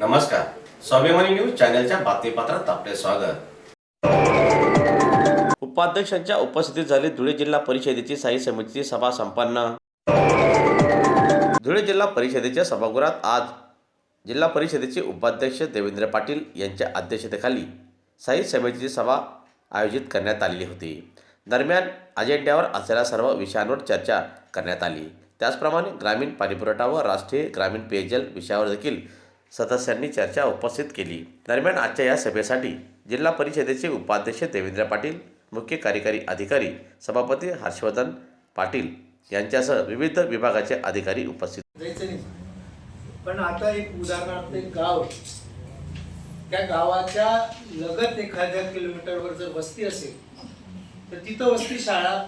नमस्कार. स्वाभिमानी न्यूज चॅनलच्या बातमीपत्रात आपले स्वागत. उपाध्यक्षांच्या उपस्थितीत झाली धुळे जिल्हा परिषदेची साई समितीची सभा संपन्न. धुळे जिल्हा परिषदेच्या सभागृहात आज जिल्हा परिषदेचे उपाध्यक्ष देवेंद्र पाटील यांच्या अध्यक्षतेखाली साई समितीची सभा आयोजित करण्यात आलेली होती. दरम्यान अजेंड्यावर असलेल्या सर्व विषयांवर चर्चा करण्यात आली. त्याचप्रमाणे ग्रामीण पाणीपुरवठा व राष्ट्रीय ग्रामीण पेयजल विषयावर देखील सदस्यांनी चर्चा उपस्थित केली. दरम्यान आजच्या या सभेसाठी जिल्हा परिषदेचे उपाध्यक्ष देवेंद्र पाटील मुख्य कार्यकारी अधिकारी सभापती हर्षवर्धन पाटील यांच्यासह विविध विभागाचे अधिकारी उपस्थित पण आता एक उदाहरणार्थ एक गाव. त्या गावाच्या लगत एखाद्या किलोमीटरवर जर वस्ती असेल तर तिथं वस्ती शाळा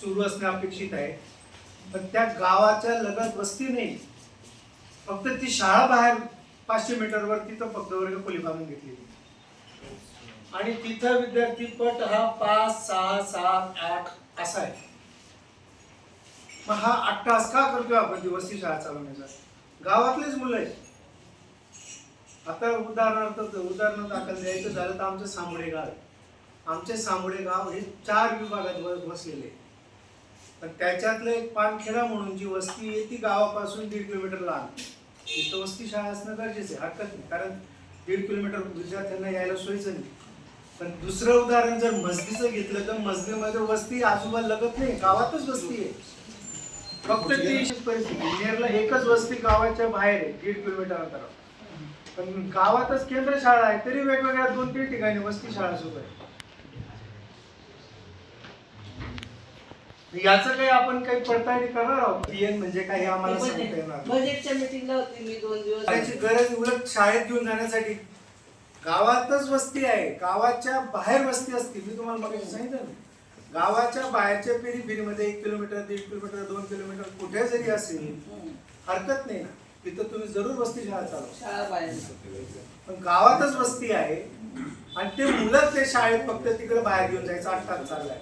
सुरू असणं अपेक्षित आहे. पण त्या गावाच्या लगत वस्ती नाही. फक्त ती शाळा बाहेर पाचशे मीटरवर तिथं फक्त वर्ग खोली बांधून घेतली आणि तिथं विद्यार्थी पट हा पाच सहा सात आठ असा आहे. मग हा आठ तास का करतोय आपण? ती वस्ती शाळा चालवण्याचा. गावातलेच मुलं आहेत. आता उदाहरणार्थ उदाहरण दाखल द्यायचं झालं तर आमचं सामुडे गाव आहे. आमचे सामुडे गाव हे चार विभागात. पण त्याच्यातलं एक पानखेडा म्हणून जी वस्ती आहे ती गावापासून दीड किलोमीटर लांब तिथं वस्ती शाळा असणं गरजेचं आहे. हरकत नाही. कारण दीड किलोमीटर विद्यार्थ्यांना यायला सोयीचं नाही. पण दुसरं उदाहरण जर मस्जिदचं घेतलं तर मस्जिदमध्ये वस्ती आजोबा लगत नाही. गावातच वस्ती आहे. फक्त ती परिस्थिती. नेरला एकच वस्ती गावाच्या बाहेर आहे दीड किलोमीटर अंतरावर. पण गावातच केंद्र शाळा आहे तरी वेगवेगळ्या दोन तीन ठिकाणी वस्ती शाळा सुरू आहे. याचं काही आपण काही पडताळणी करणार आहोत? PN म्हणजे काय हे आम्हाला सांगता येणार नाही. बजेटच्या मीटिंगला होती मी दोन दिवस. त्याची गरज उलट शाळेत घेऊन जाण्यासाठी. गावातच वस्ती आहे. गावाच्या बाहेर वस्ती असते. मी तुम्हाला मग सांगितलं ना. गावाच्या बाहेरच्या पेरी फेरीमध्ये एक किलोमीटर दीड किलोमीटर दोन किलोमीटर कुठे जरी असेल हम्म. हरकत नाही ना. तिथं तुम्ही जरूर वस्ती शाळा चालवा. शाळा बाहेर. पण गावातच वस्ती आहे. आणि ते मुलं ते शाळेत फक्त तिकडे बाहेर घेऊन जायचं. आठ तास चाललाय.